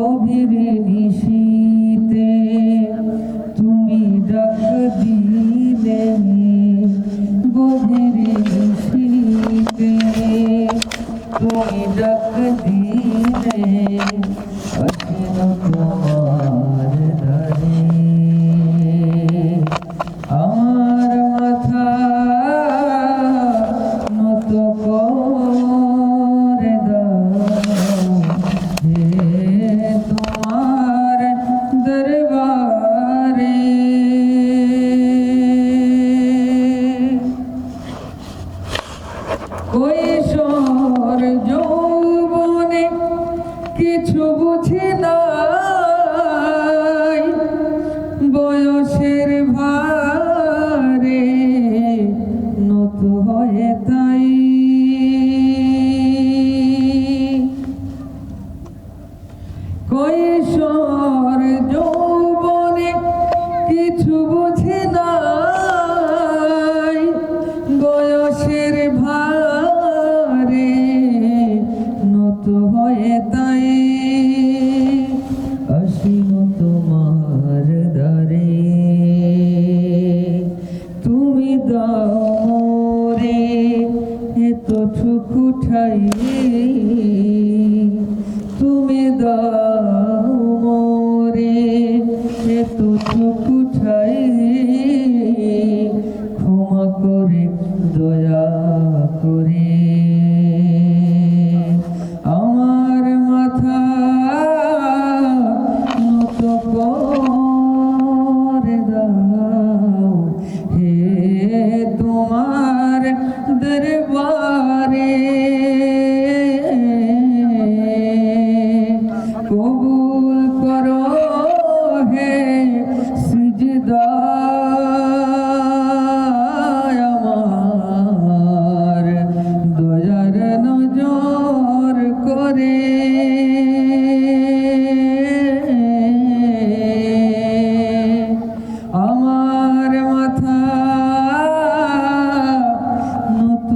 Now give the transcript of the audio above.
গভীর নিশীতে তুমি ডাক দিলে গভীর নিশীতে তুমি ডাক দিলে অচিন তোমার কৈশোর যৌবনে কিছু বুঝি নাই। বয়সের ভারে নত হয়ে তাই। কৈশোর যৌবনে কিছু ঠাই তুমি দাও মোরে এতটুকু ঠাই ক্ষমা করে দয়া করে। করে। আমার মাথা নত